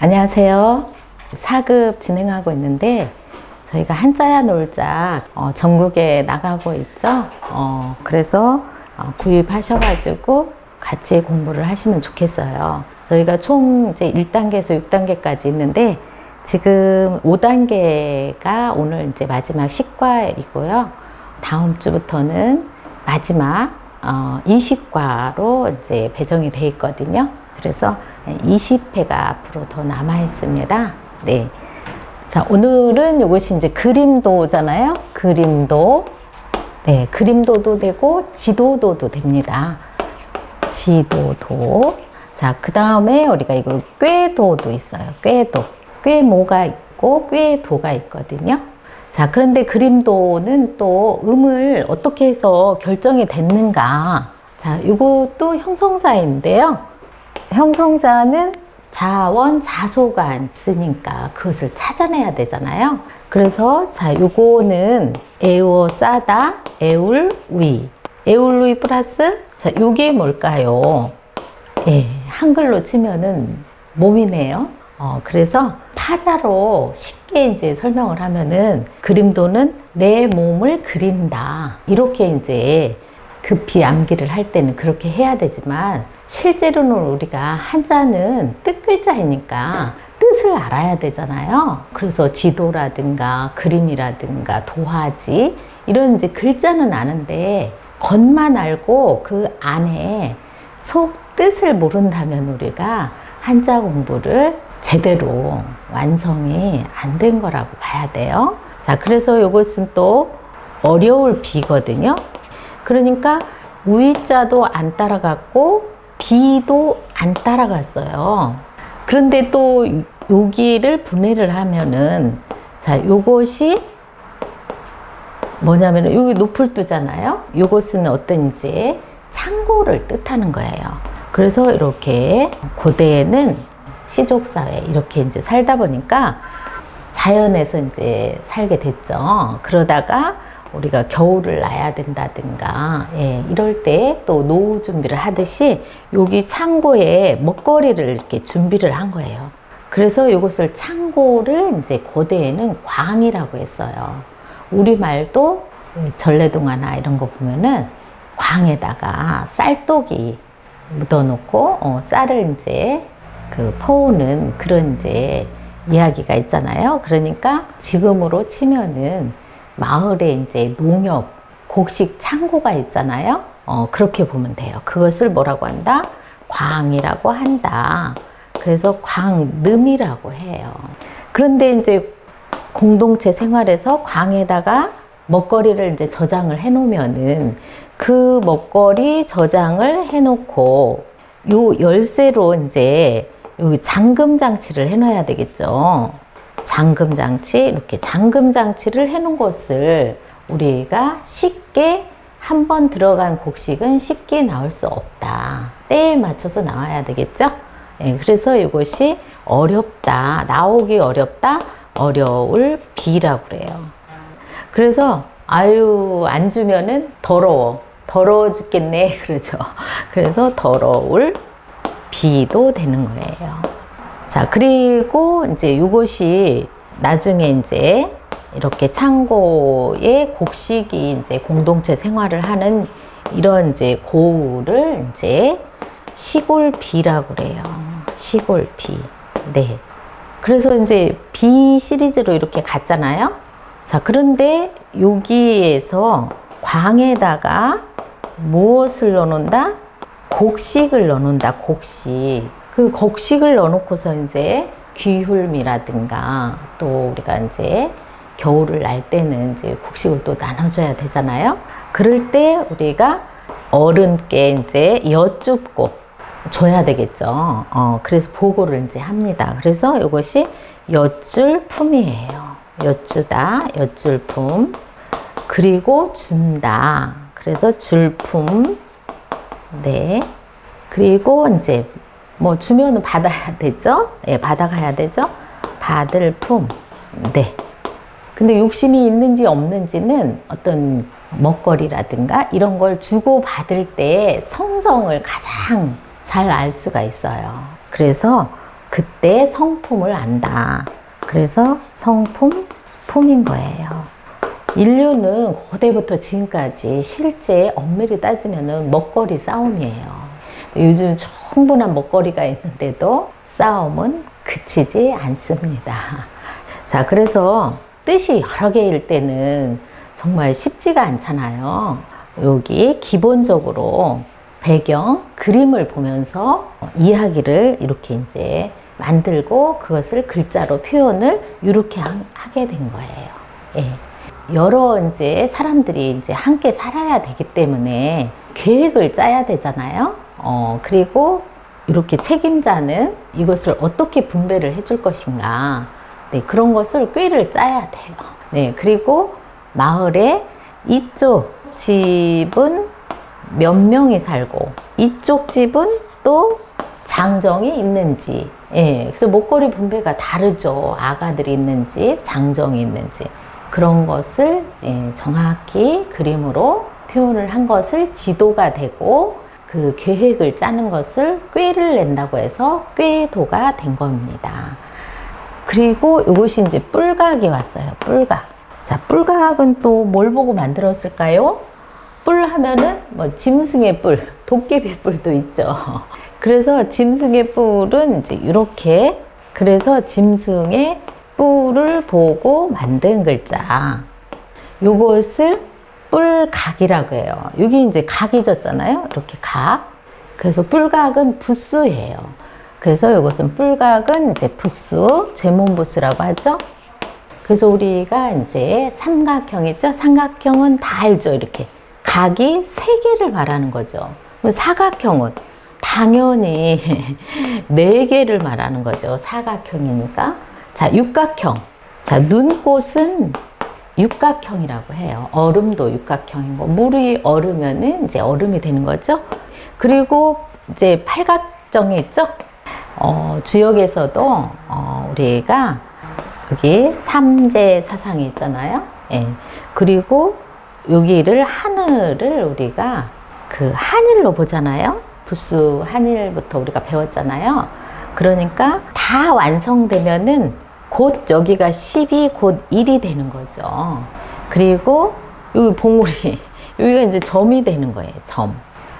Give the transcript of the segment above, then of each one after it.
안녕하세요. 4급 진행하고 있는데 저희가 한자야 놀자 어, 전국에 나가고 있죠. 어, 그래서 어, 구입하셔가지고 같이 공부를 하시면 좋겠어요. 저희가 총 이제 1단계에서 6단계까지 있는데 지금 5단계가 오늘 이제 마지막 식과이고요. 다음 주부터는 마지막 어, 20과로 이제 배정이 돼 있거든요. 그래서 20회가 앞으로 더 남아 있습니다. 네. 자, 오늘은 이것이 이제 그림도잖아요. 그림도. 네, 그림도도 되고 지도도도 됩니다. 지도도. 자, 그 다음에 우리가 이거 꾀도도 있어요. 꾀도. 꾀모가 있고 꾀도가 있거든요. 자, 그런데 그림도는 또 음을 어떻게 해서 결정이 됐는가. 자, 이것도 형성자인데요. 형성자는 자원, 자소가 안 쓰니까 그것을 찾아내야 되잖아요. 그래서 자, 요거는 에워 싸다, 에울 위. 에울 위 플러스 자, 요게 뭘까요? 예, 한글로 치면은 몸이네요. 어, 그래서 파자로 쉽게 이제 설명을 하면은 그림도는 내 몸을 그린다. 이렇게 이제 급히 암기를 할 때는 그렇게 해야 되지만 실제로는 우리가 한자는 뜻글자이니까 뜻을 알아야 되잖아요. 그래서 지도라든가 그림이라든가 도화지 이런 이제 글자는 아는데 겉만 알고 그 안에 속 뜻을 모른다면 우리가 한자 공부를 제대로 완성이 안 된 거라고 봐야 돼요. 자, 그래서 이것은 또 어려울 비거든요. 그러니까 우이자도 안 따라갔고 비도 안 따라갔어요. 그런데 또 여기를 분해를 하면은 자, 요것이 뭐냐면은 여기 높을 두잖아요. 요것은 어떤 이제 창고를 뜻하는 거예요. 그래서 이렇게 고대에는 시족 사회 이렇게 이제 살다 보니까 자연에서 이제 살게 됐죠. 그러다가 우리가 겨울을 나야 된다든가, 예, 이럴 때 또 노후 준비를 하듯이 여기 창고에 먹거리를 이렇게 준비를 한 거예요. 그래서 이것을 창고를 이제 고대에는 광이라고 했어요. 우리말도 전래동화나 이런 거 보면은 광에다가 쌀독이 묻어놓고 어, 쌀을 이제 그 퍼오는 그런 이제 이야기가 있잖아요. 그러니까 지금으로 치면은 마을에 이제 농협 곡식 창고가 있잖아요. 어, 그렇게 보면 돼요. 그것을 뭐라고 한다? 광이라고 한다. 그래서 광름이라고 해요. 그런데 이제 공동체 생활에서 광에다가 먹거리를 이제 저장을 해 놓으면은 그 먹거리 저장을 해 놓고 요 열쇠로 이제 여기 잠금 장치를 해 놔야 되겠죠. 잠금 장치, 이렇게 잠금 장치를 해 놓은 것을 우리가 쉽게 한 번 들어간 곡식은 쉽게 나올 수 없다. 때에 맞춰서 나와야 되겠죠? 예, 그래서 이것이 어렵다, 나오기 어렵다, 어려울 비라고 그래요. 그래서 아유 안 주면은 더러워, 더러워 죽겠네 그러죠. 그래서 더러울 비도 되는 거예요. 자 그리고 이제 이것이 나중에 이제 이렇게 창고에 곡식이 이제 공동체 생활을 하는 이런 이제 고을을 이제 시골비라고 그래요. 시골비. 네. 그래서 이제 비 시리즈로 이렇게 갔잖아요. 자, 그런데 여기에서 광에다가 무엇을 넣는다? 곡식을 넣는다, 곡식. 그 곡식을 넣어놓고서 이제 귀hul미라든가 또 우리가 이제 겨울을 날 때는 이제 곡식을 또 나눠줘야 되잖아요. 그럴 때 우리가 어른께 이제 여쭙고 줘야 되겠죠. 어, 그래서 보고를 이제 합니다. 그래서 이것이 여줄 품이에요. 여쭈다, 여줄 품. 그리고 준다. 그래서 줄품. 네. 그리고 이제 뭐 주면은 받아야 되죠. 예, 받아가야 되죠. 받을 품. 네. 근데 욕심이 있는지 없는지는 어떤 먹거리라든가 이런 걸 주고 받을 때 성정을 가장 잘 알 수가 있어요. 그래서 그때 성품을 안다. 그래서 성품, 품인 거예요. 인류는 고대부터 지금까지 실제 엄밀히 따지면 먹거리 싸움이에요. 요즘 충분한 먹거리가 있는데도 싸움은 그치지 않습니다. 자, 그래서 뜻이 여러 개일 때는 정말 쉽지가 않잖아요. 여기 기본적으로 배경, 그림을 보면서 이야기를 이렇게 이제 만들고 그것을 글자로 표현을 이렇게 하- 하게 된 거예요. 예. 여러 이제 사람들이 이제 함께 살아야 되기 때문에 계획을 짜야 되잖아요. 어, 그리고 이렇게 책임자는 이것을 어떻게 분배를 해줄 것인가. 네, 그런 것을 꾀를 짜야 돼요. 네, 그리고 마을에 이쪽 집은 몇 명이 살고 이쪽 집은 또 장정이 있는지 예, 그래서 목걸이 분배가 다르죠 아가들이 있는 집 장정이 있는 집 그런 것을 예, 정확히 그림으로 표현을 한 것을 지도가 되고 그 계획을 짜는 것을 꾀를 낸다고 해서 꾀도가 된 겁니다 그리고 이것이 이제 뿔각이 왔어요 뿔각 자 뿔각은 또 뭘 보고 만들었을까요? 뿔 하면은 뭐 짐승의 뿔, 도깨비 뿔도 있죠. 그래서 짐승의 뿔은 이제 이렇게 그래서 짐승의 뿔을 보고 만든 글자. 요것을 뿔각이라고 해요. 여기 이제 각이 졌잖아요. 이렇게 각. 그래서 뿔각은 부수예요. 그래서 이것은 뿔각은 이제 부수, 제몬부스라고 하죠. 그래서 우리가 이제 삼각형 있죠? 삼각형은 다 알죠? 이렇게. 각이 세 개를 말하는 거죠. 사각형은 당연히 네 개를 말하는 거죠. 사각형이니까. 자, 육각형. 자, 눈꽃은 육각형이라고 해요. 얼음도 육각형이고, 물이 얼으면은 이제 얼음이 되는 거죠. 그리고 이제 팔각정이 있죠? 어, 주역에서도 어, 우리가 여기 삼재 사상이 있잖아요. 예. 그리고 여기를 하늘을 우리가 그 한일로 보잖아요. 부수 한일부터 우리가 배웠잖아요. 그러니까 다 완성되면은 곧 여기가 10이 곧 1이 되는 거죠. 그리고 여기 봉우리 여기가 이제 점이 되는 거예요. 점.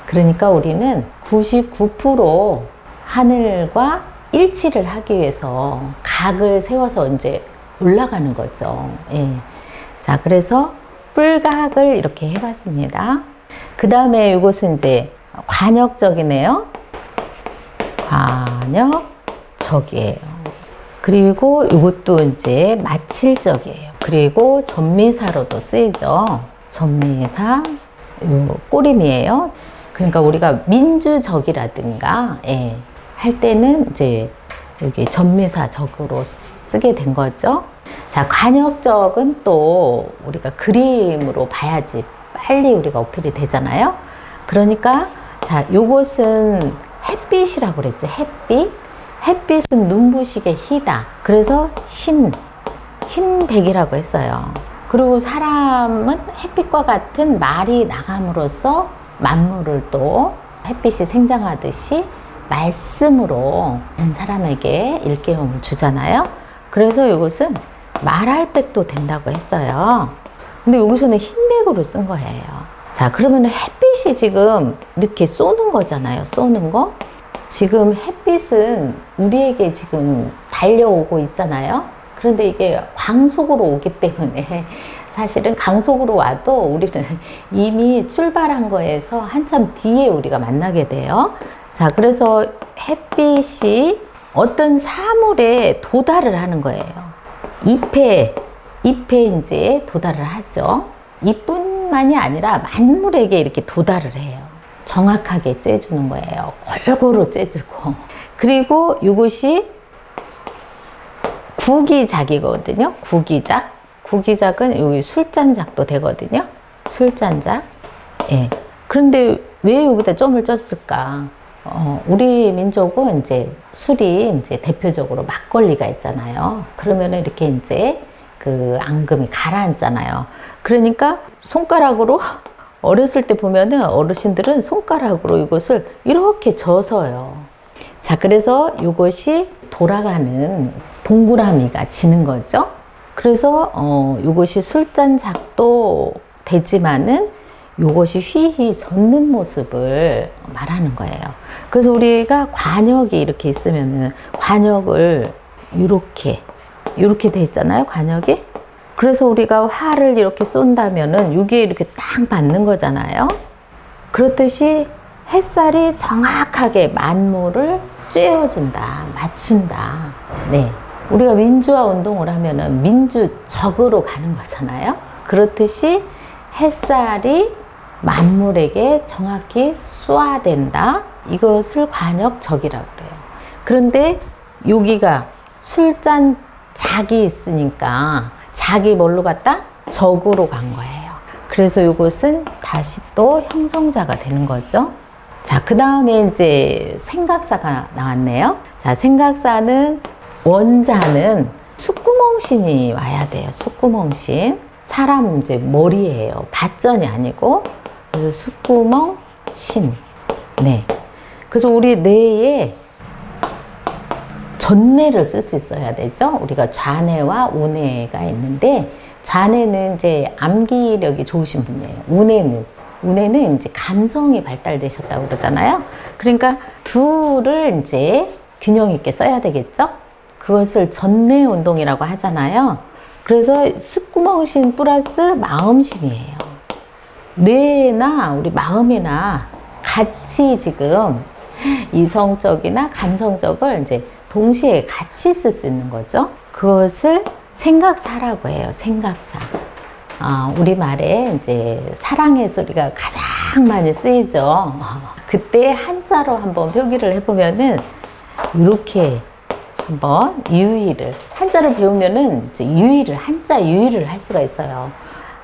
그러니까 우리는 99% 하늘과 일치를 하기 위해서 각을 세워서 이제 올라가는 거죠. 예. 자, 그래서 뿔각을 이렇게 해봤습니다. 그 다음에 이것은 이제 관역적이네요. 관역적이에요. 그리고 이것도 이제 마칠적이에요. 그리고 전미사로도 쓰이죠. 전미사, 요 꼬림이에요. 그러니까 우리가 민주적이라든가, 예, 할 때는 이제 여기 전미사 적으로 쓰게 된 거죠. 자, 관역적은 또 우리가 그림으로 봐야지 빨리 우리가 어필이 되잖아요. 그러니까 자, 요것은 햇빛이라고 그랬죠. 햇빛. 햇빛은 눈부시게 희다. 그래서 흰, 흰백이라고 했어요. 그리고 사람은 햇빛과 같은 말이 나감으로써 만물을 또 햇빛이 생장하듯이 말씀으로 다른 사람에게 일깨움을 주잖아요. 그래서 이것은 말할 백도 된다고 했어요. 근데 여기서는 흰백으로 쓴 거예요. 자, 그러면 햇빛이 지금 이렇게 쏘는 거잖아요. 쏘는 거. 지금 햇빛은 우리에게 지금 달려오고 있잖아요. 그런데 이게 광속으로 오기 때문에 사실은 강속으로 와도 우리는 이미 출발한 거에서 한참 뒤에 우리가 만나게 돼요. 자, 그래서 햇빛이 어떤 사물에 도달을 하는 거예요. 잎에, 잎에 이제 도달을 하죠. 잎뿐만이 아니라 만물에게 이렇게 도달을 해요. 정확하게 쬐주는 거예요. 골고루 쬐주고. 그리고 이것이 구기작이거든요. 구기작. 구기작은 여기 술잔작도 되거든요. 술잔작. 예. 그런데 왜 여기다 점을 쪘을까? 어, 우리 민족은 이제 술이 이제 대표적으로 막걸리가 있잖아요. 그러면 이렇게 이제 그 앙금이 가라앉잖아요. 그러니까 손가락으로 어렸을 때 보면은 어르신들은 손가락으로 이것을 이렇게 져서요. 자, 그래서 이것이 돌아가는 동그라미가 지는 거죠. 그래서 어, 이것이 술잔 작도 되지만은 이것이 휘휘 젖는 모습을 말하는 거예요. 그래서 우리가 관역이 이렇게 있으면은 관역을 이렇게 이렇게 돼 있잖아요. 관역이. 그래서 우리가 화를 이렇게 쏜다면은 이게 이렇게 딱 맞는 거잖아요. 그렇듯이 햇살이 정확하게 만물을 쬐어준다, 맞춘다. 네. 우리가 민주화 운동을 하면은 민주적으로 가는 거잖아요. 그렇듯이 햇살이 만물에게 정확히 쏘아댄다. 이것을 관역적이라고 그래요. 그런데 여기가 술잔 작이 있으니까 작이 뭘로 갔다? 적으로 간 거예요. 그래서 이것은 다시 또 형성자가 되는 거죠. 자, 그 다음에 이제 생각사가 나왔네요. 자, 생각사는 원자는 숫구멍신이 와야 돼요. 숫구멍신. 사람 이제 머리예요. 밭전이 아니고. 그래서 숫구멍신. 네. 그래서 우리 뇌에 전뇌를 쓸 수 있어야 되죠. 우리가 좌뇌와 우뇌가 있는데 좌뇌는 이제 암기력이 좋으신 분이에요. 우뇌는 우뇌는 이제 감성이 발달되셨다고 그러잖아요. 그러니까 둘을 이제 균형 있게 써야 되겠죠. 그것을 전뇌 운동이라고 하잖아요. 그래서 숫구멍신 플러스 마음심이에요. 뇌나 우리 마음이나 같이 지금 이성적이나 감성적을 이제 동시에 같이 쓸 수 있는 거죠. 그것을 생각사라고 해요. 생각사. 아, 우리말에 이제 사랑의 소리가 가장 많이 쓰이죠. 그때 한자로 한번 표기를 해보면은 이렇게 한번 유의를 한자를 배우면은 유의를 한자 유의를 할 수가 있어요.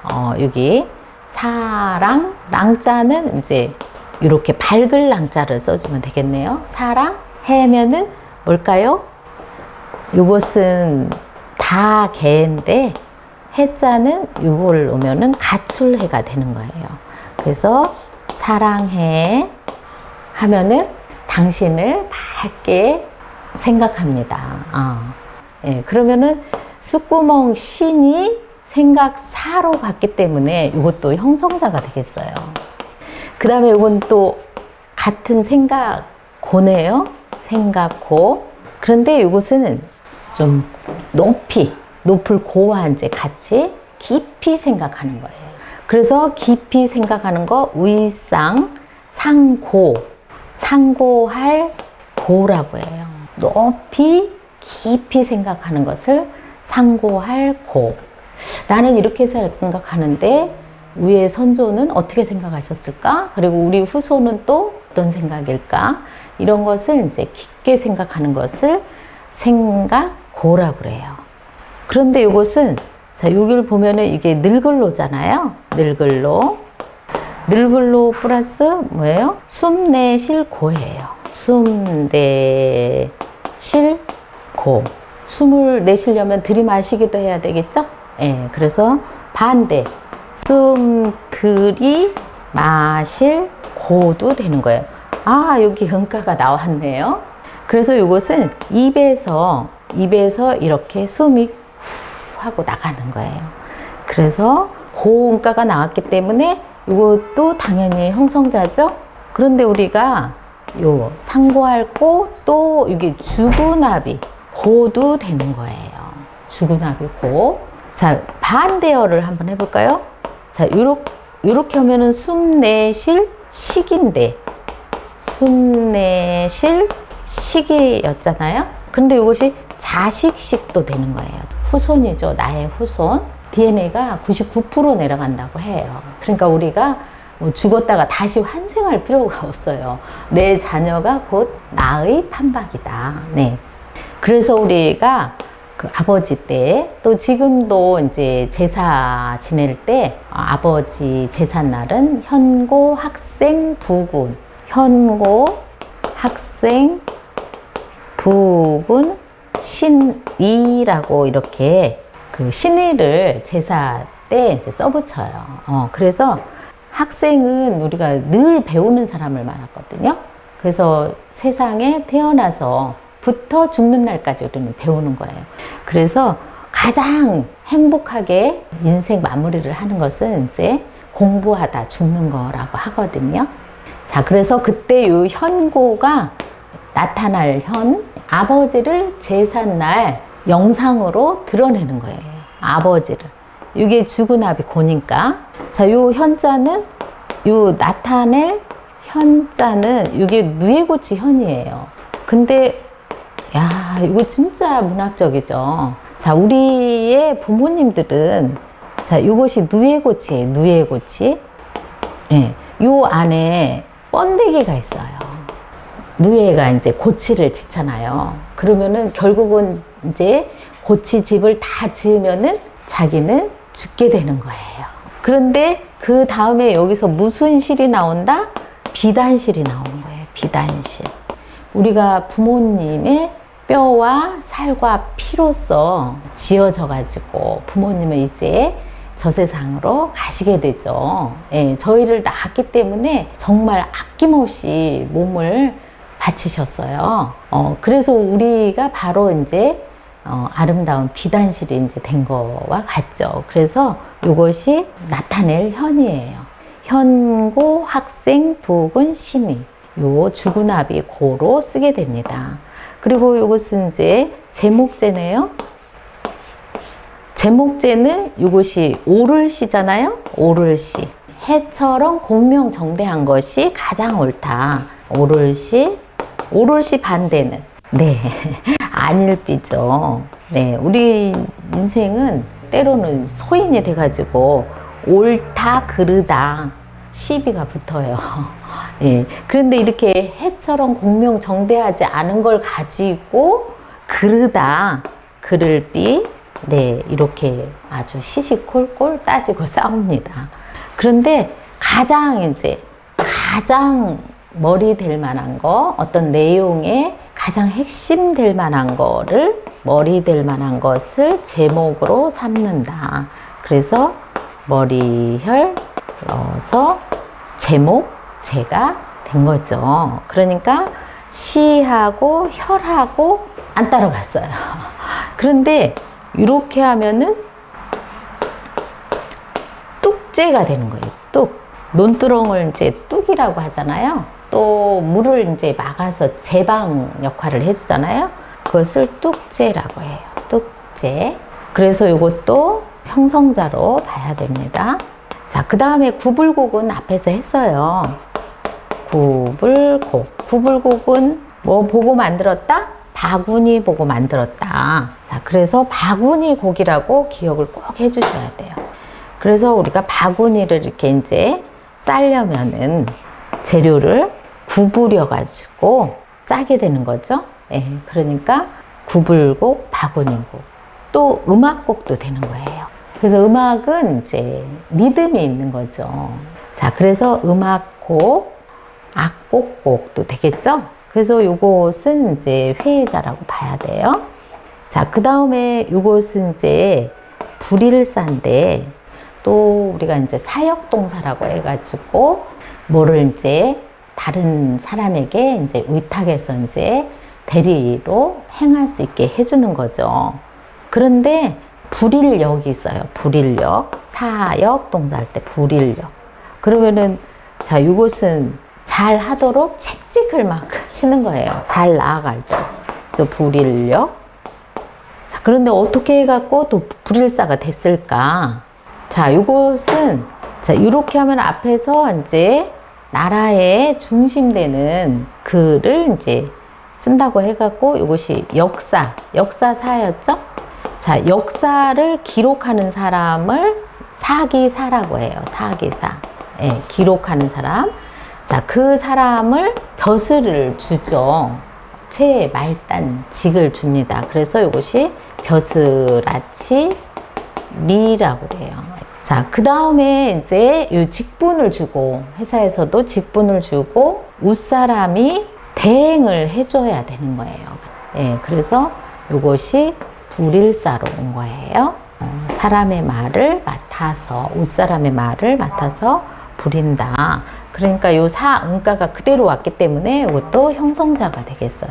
어, 여기 사랑 랑자는 이제 이렇게 밝을 랑자를 써주면 되겠네요. 사랑 해면은 뭘까요? 이것은 다 개인데 해자는 이걸 오면은 가출해가 되는 거예요. 그래서 사랑해 하면은 당신을 밝게 생각합니다. 아, 예, 그러면은 숫구멍 신이 생각 사로 갔기 때문에 이것도 형성자가 되겠어요. 그 다음에 이건 또 같은 생각 고네요. 생각 고. 그런데 이것은 좀 높이, 높을 고와 이제 같이 깊이 생각하는 거예요. 그래서 깊이 생각하는 거 위상, 상고, 상고할 고라고 해요. 높이, 깊이 생각하는 것을 상고할 고. 나는 이렇게 생각하는데 위의 선조는 어떻게 생각하셨을까? 그리고 우리 후손은 또 어떤 생각일까? 이런 것을 이제 깊게 생각하는 것을 생각고라고 그래요. 그런데 이것은 자, 여기를 보면은 이게 늙을로잖아요. 늙을로. 늙을로 플러스 뭐예요? 숨내쉴 고예요. 숨내쉴 고. 숨을 내쉬려면 들이마시기도 해야 되겠죠? 예, 그래서 반대. 숨 들이 마실 고도 되는 거예요. 아, 여기 음가가 나왔네요. 그래서 이것은 입에서, 입에서 이렇게 숨이 후 하고 나가는 거예요. 그래서 고음가가 나왔기 때문에 이것도 당연히 형성자죠. 그런데 우리가 요 상고할 고 또 이게 주구나비 고도 되는 거예요. 주구나비 고. 자, 반대어를 한번 해볼까요? 자, 요렇게, 요렇게 하면은 숨 내쉴 식인데, 숨 내쉴 식이였잖아요? 근데 이것이 자식식도 되는 거예요. 후손이죠. 나의 후손. DNA가 99% 내려간다고 해요. 그러니까 우리가 뭐 죽었다가 다시 환생할 필요가 없어요. 내 자녀가 곧 나의 판박이다. 네. 그래서 우리가 그 아버지 때 또 지금도 이제 제사 지낼 때 어, 아버지 제삿날은 현고 학생 부군 현고 학생 부군 신위라고 이렇게 그 신위를 제사 때 이제 써붙여요. 어, 그래서 학생은 우리가 늘 배우는 사람을 말하거든요. 그래서 세상에 태어나서 부터 죽는 날까지 우리는 배우는 거예요. 그래서 가장 행복하게 인생 마무리를 하는 것은 이제 공부하다 죽는 거라고 하거든요. 자, 그래서 그때 요 현고가 나타날 현 아버지를 제삿날 영상으로 드러내는 거예요. 아버지를. 이게 주구나비 고니까. 자, 요 현자는 요 나타낼 현자는 이게 누에고치 현이에요. 근데 야, 이거 진짜 문학적이죠. 자, 우리의 부모님들은 자, 이것이 누에고치예요. 누에고치. 예. 요 안에 번데기가 있어요. 누에가 이제 고치를 짓잖아요. 그러면은 결국은 이제 고치 집을 다 지으면은 자기는 죽게 되는 거예요. 그런데 그 다음에 여기서 무슨 실이 나온다? 비단실이 나오는 거예요. 비단실. 우리가 부모님의 뼈와 살과 피로써 지어져 가지고 부모님은 이제 저 세상으로 가시게 되죠. 예, 저희를 낳았기 때문에 정말 아낌없이 몸을 바치셨어요. 어, 그래서 우리가 바로 이제 어, 아름다운 비단실이 이제 된 거와 같죠. 그래서 이것이 나타낼 현이에요. 현고, 학생, 부군, 신이. 요 주구나비 고로 쓰게 됩니다. 그리고 이것은 이제 제목제네요. 제목제는 이것이 오를시잖아요. 오를시. 해처럼 공명정대한 것이 가장 옳다. 오를시. 오를시 반대는 네 안일비죠. 네 우리 인생은 때로는 소인이 돼가지고 옳다 그르다 시비가 붙어요. 예. 그런데 이렇게 해처럼 공명정대하지 않은 걸 가지고 그르다 그를 비 네 이렇게 아주 시시콜콜 따지고 싸웁니다. 그런데 가장 이제 가장 머리 될 만한 거 어떤 내용에 가장 핵심 될 만한 거를 머리 될 만한 것을 제목으로 삼는다. 그래서 머리혈 넣어서 제목 제가 된 거죠. 그러니까 시하고 혈하고 안 따라갔어요. 그런데 이렇게 하면은 뚝제가 되는 거예요. 뚝. 논두렁을 이제 뚝이라고 하잖아요. 또 물을 이제 막아서 제방 역할을 해주잖아요. 그것을 뚝제라고 해요. 뚝제. 그래서 이것도 형성자로 봐야 됩니다. 자, 그 다음에 구불곡은 앞에서 했어요. 구불곡. 구불곡은 뭐 보고 만들었다? 바구니 보고 만들었다. 자, 그래서 바구니 곡이라고 기억을 꼭 해주셔야 돼요. 그래서 우리가 바구니를 이렇게 이제 쌀려면은 재료를 구부려 가지고 짜게 되는 거죠. 예, 그러니까 구불곡, 바구니곡, 또 음악곡도 되는 거예요. 그래서 음악은 이제 리듬이 있는 거죠. 자, 그래서 음악곡, 악곡곡도 되겠죠. 그래서 요것은 이제 회의자라고 봐야 돼요. 자, 그 다음에 요것은 이제 불일사인데 또 우리가 이제 사역동사라고 해가지고 뭐를 이제 다른 사람에게 이제 위탁해서 이제 대리로 행할 수 있게 해주는 거죠. 그런데 불일력이 있어요. 불일력. 사역 동사 할 때 불일력. 그러면은 자, 이것은 잘 하도록 책찍을 막 치는 거예요. 잘 나아갈 때. 그래서 불일력. 자, 그런데 어떻게 해갖고 또 불일사가 됐을까? 자, 이것은 자, 이렇게 하면 앞에서 이제 나라의 중심되는 글을 이제 쓴다고 해갖고 이것이 역사, 역사사였죠? 자, 역사를 기록하는 사람을 사기사라고 해요. 사기사. 예, 기록하는 사람. 자, 그 사람을 벼슬을 주죠. 최 말단 직을 줍니다. 그래서 이것이 벼슬아치 리라고 그래요. 자, 그 다음에 이제 이 직분을 주고, 회사에서도 직분을 주고, 웃사람이 대행을 해줘야 되는 거예요. 예, 그래서 이것이 불일사로 온 거예요. 어, 사람의 말을 맡아서, 웃사람의 말을 맡아서 부린다. 그러니까 요 사은가가 그대로 왔기 때문에 이것도 형성자가 되겠어요.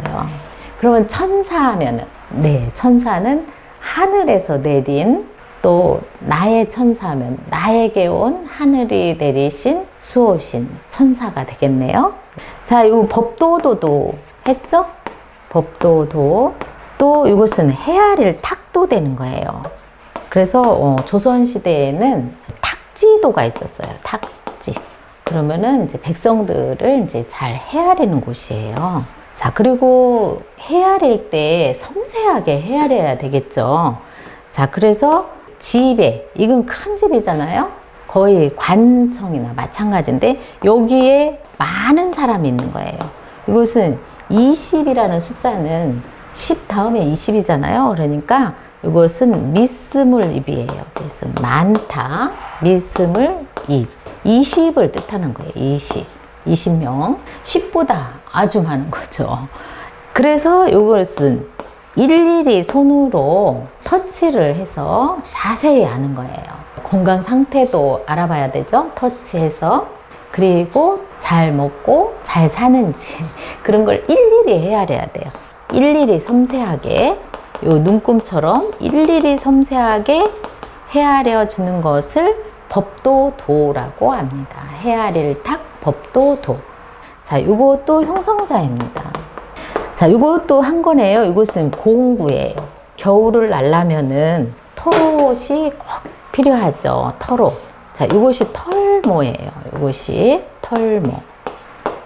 그러면 천사하면은 네 천사는 하늘에서 내린 또 나의 천사하면 나에게 온 하늘이 내리신 수호신 천사가 되겠네요. 자, 이 법도도도 했죠? 법도도 또 이것은 헤아릴 탁도 되는 거예요. 그래서 어, 조선 시대에는 탁지도가 있었어요. 탁지. 그러면은 이제 백성들을 이제 잘 헤아리는 곳이에요. 자, 그리고 헤아릴 때 섬세하게 헤아려야 되겠죠. 자, 그래서 집에, 이건 큰 집이잖아요. 거의 관청이나 마찬가지인데, 여기에 많은 사람이 있는 거예요. 이것은 20이라는 숫자는 10 다음에 20이잖아요. 그러니까 이것은 미스물 입이에요. 그래서 많다, 미스물 입. 20을 뜻하는 거예요. 20. 20명. 10보다 아주 많은 거죠. 그래서 이것은 일일이 손으로 터치를 해서 자세히 아는 거예요. 건강 상태도 알아봐야 되죠. 터치해서. 그리고 잘 먹고 잘 사는지 그런 걸 일일이 헤아려야 돼요. 일일이 섬세하게 요 눈금처럼 일일이 섬세하게 헤아려 주는 것을 법도도라고 합니다. 헤아릴 탁 법도도. 자, 요것도 형성자입니다. 자, 요것도 한 거네요. 이것은 공구예요. 겨울을 날라면은 털옷이 꼭 필요하죠. 털옷. 자, 이것이 털모예요. 이것이 털모.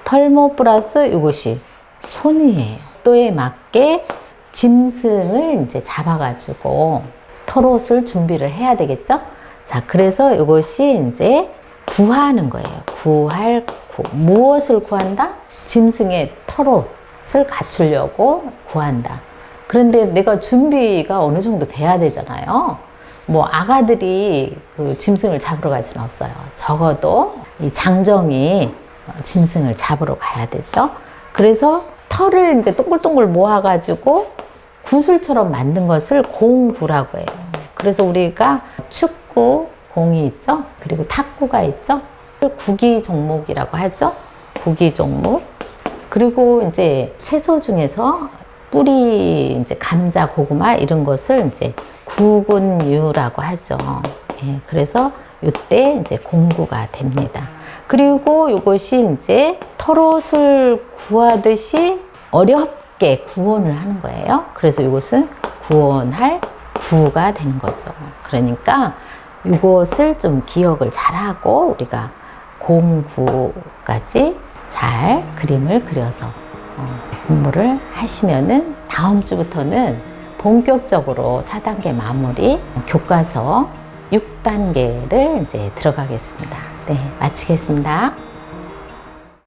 털모 플러스 이것이 손이에요. 또에 맞게 짐승을 이제 잡아가지고 털옷을 준비를 해야 되겠죠? 자, 그래서 이것이 이제 구하는 거예요. 구할 구. 무엇을 구한다? 짐승의 털옷을 갖추려고 구한다. 그런데 내가 준비가 어느 정도 돼야 되잖아요. 뭐 아가들이 그 짐승을 잡으러 갈 수는 없어요. 적어도 이 장정이 짐승을 잡으러 가야 되죠. 그래서 털을 이제 동글동글 모아가지고 구슬처럼 만든 것을 공구라고 해요. 그래서 우리가 축 구 공이 있죠. 그리고 탁구가 있죠. 구기 종목이라고 하죠. 구기 종목. 그리고 이제 채소 중에서 뿌리 이제 감자, 고구마 이런 것을 이제 구근유라고 하죠. 예, 그래서 이때 이제 공구가 됩니다. 그리고 이것이 이제 털옷을 구하듯이 어렵게 구원을 하는 거예요. 그래서 이것은 구원할 구가 되는 거죠. 그러니까 이것을 좀 기억을 잘하고 우리가 공구까지 잘 그림을 그려서 어, 공부를 하시면은 다음 주부터는 본격적으로 4단계 마무리 교과서 6단계를 이제 들어가겠습니다. 네, 마치겠습니다.